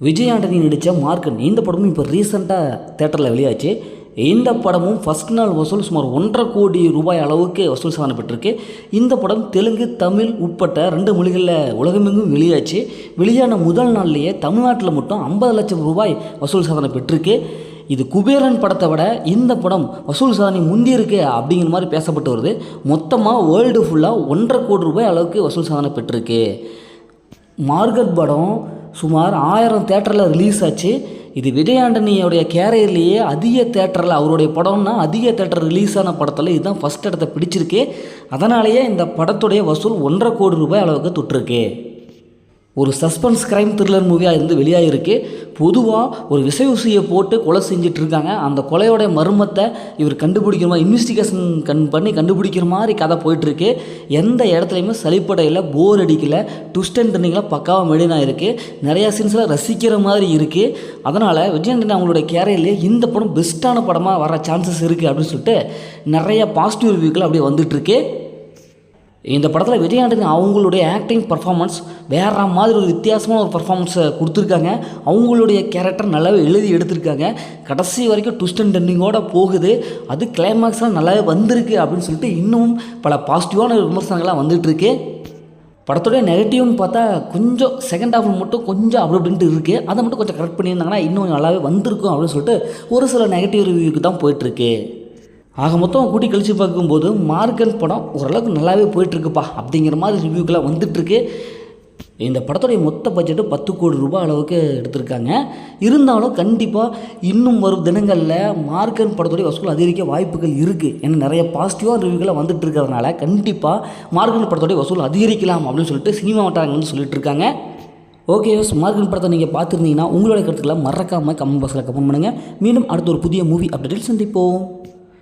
விஜய் ஆண்டனி நடித்த மார்க்கன் இந்த படமும் இப்போ ரீசெண்டாக தேட்டரில் வெளியாச்சு. இந்த படமும் ஃபஸ்ட் நாள் வசூல் சுமார் ஒன்றரை கோடி ரூபாய் அளவுக்கு வசூல் சாதனை பெற்றிருக்கு இந்த படம் தெலுங்கு தமிழ் உட்பட்ட ரெண்டு மொழிகளில் உலகமெங்கும் வெளியாச்சு. வெளியான முதல் நாள்லேயே தமிழ்நாட்டில் மட்டும் ஐம்பது லட்சம் ரூபாய் வசூல் சாதனை பெற்றிருக்கு. இது குபேரன் படத்தை விட இந்த படம் வசூல் சாதனை முந்தி இருக்கு அப்படிங்கிற மாதிரி பேசப்பட்டு வருது. மொத்தமாக வேர்ல்டு ஃபுல்லாக ஒன்றரை கோடி ரூபாய் அளவுக்கு வசூல் சாதனை பெற்றிருக்கு. மார்கட் படம் சுமார் ஆயிரம் தேட்டரில் ரிலீஸ் ஆச்சு. இது விஜய் ஆண்டனியோடைய கேரியர்லேயே அதிக தேட்டரில் அவருடைய படம்னா அதிக தேட்டர் ரிலீஸ் ஆன படத்தில் இதுதான் ஃபஸ்ட் இடத்த பிடிச்சிருக்கு. அதனாலேயே இந்த படத்துடைய வசூல் ஒன்றரை கோடி ரூபாய் அளவுக்கு தொட்டிருக்கு ஒரு சஸ்பென்ஸ் கிரைம் த்ரில்லர் மூவியாக இருந்து வெளியாகிருக்கு பொதுவாக ஒரு விசை ஊசியை போட்டு கொலை செஞ்சுட்டு இருக்காங்க அந்த கொலையோட மர்மத்தை இவர் கண்டுபிடிக்கிற மாதிரி இன்வெஸ்டிகேஷன் கண் பண்ணி கண்டுபிடிக்கிற மாதிரி கதை போயிட்டுருக்கு எந்த இடத்துலையுமே சளிப்படையில் போர் அடிக்கலை ட்விஸ்ட் அண்ட் டர்னிங்லாம் பக்காவாக மெடினாக இருக்குது நிறையா சீன்ஸில் ரசிக்கிற மாதிரி இருக்குது அதனால் விஜயன் அவங்களுடைய கேரியர்லேயே இந்த படம் பெஸ்ட்டான படமாக வர சான்சஸ் இருக்குது அப்படின்னு சொல்லிட்டு நிறைய பாசிட்டிவ் ரிவ்யூக்கள் அப்படியே வந்துட்டுருக்கு இந்த படத்தில் விஜயாண்டனி அவங்களுடைய ஆக்டிங் பர்ஃபார்மன்ஸ் வேற மாதிரி ஒரு வித்தியாசமான ஒரு பர்ஃபார்மன்ஸை கொடுத்துருக்காங்க. அவங்களுடைய கேரக்டர் நல்லாவே எழுதி எடுத்திருக்காங்க. கடைசி வரைக்கும் ட்விஸ்ட் அண்ட் டென்னிங்கோட போகுது. அது கிளைமேக்ஸ்லாம் நல்லாவே வந்திருக்கு அப்படின்னு சொல்லிட்டு இன்னும் பல பாசிட்டிவான விமர்சனங்கள்லாம் வந்துட்டுருக்கு. படத்துடைய நெகட்டிவ்னு பார்த்தா கொஞ்சம் செகண்ட் ஹாஃபில் மட்டும் கொஞ்சம் அப்படி அப்படின்ட்டு இருக்குது அதை மட்டும் கொஞ்சம் கரெக்ட் பண்ணியிருந்தாங்கன்னா இன்னும் நல்லாவே வந்திருக்கும் அப்படின்னு சொல்லிட்டு ஒரு சில நெகட்டிவ் ரிவ்யூக்கு தான் போயிட்டுருக்கு. ஆக மொத்தம் கூட்டி கழித்து பார்க்கும்போது மார்க்கன் படம் ஓரளவுக்கு நல்லாவே போயிட்டுருக்குப்பா. அப்படிங்கிற மாதிரி ரிவ்யூக்கெல்லாம் வந்துட்டுருக்கு. இந்த படத்துடைய மொத்த பட்ஜெட்டு பத்து கோடி ரூபாய் அளவுக்கு எடுத்திருக்காங்க. இருந்தாலும் கண்டிப்பாக இன்னும் வரும் தினங்களில் மார்க்கன் படத்துடைய வசூல் அதிகரிக்க வாய்ப்புகள் இருக்குது ஏன்னா நிறைய பாசிட்டிவாக ரிவ்யூக்கெல்லாம் வந்துட்டு இருக்கிறதுனால கண்டிப்பாக மார்க்கன் படத்துடைய வசூல் அதிகரிக்கலாம் அப்படின்னு சொல்லிட்டு சினிமா வட்டாரங்கள் வந்து சொல்லிட்டு இருக்காங்க ஓகே மார்க்கன் படத்தை நீங்கள் பார்த்துருந்தீங்கன்னா உங்களுடைய கருத்துக்களை மறக்காமல் கமெண்ட் பாக்ஸில் கமெண்ட் பண்ணுங்கள் மீண்டும் அடுத்த ஒரு புதிய மூவி அப்டேட்டில் சந்திப்போம்.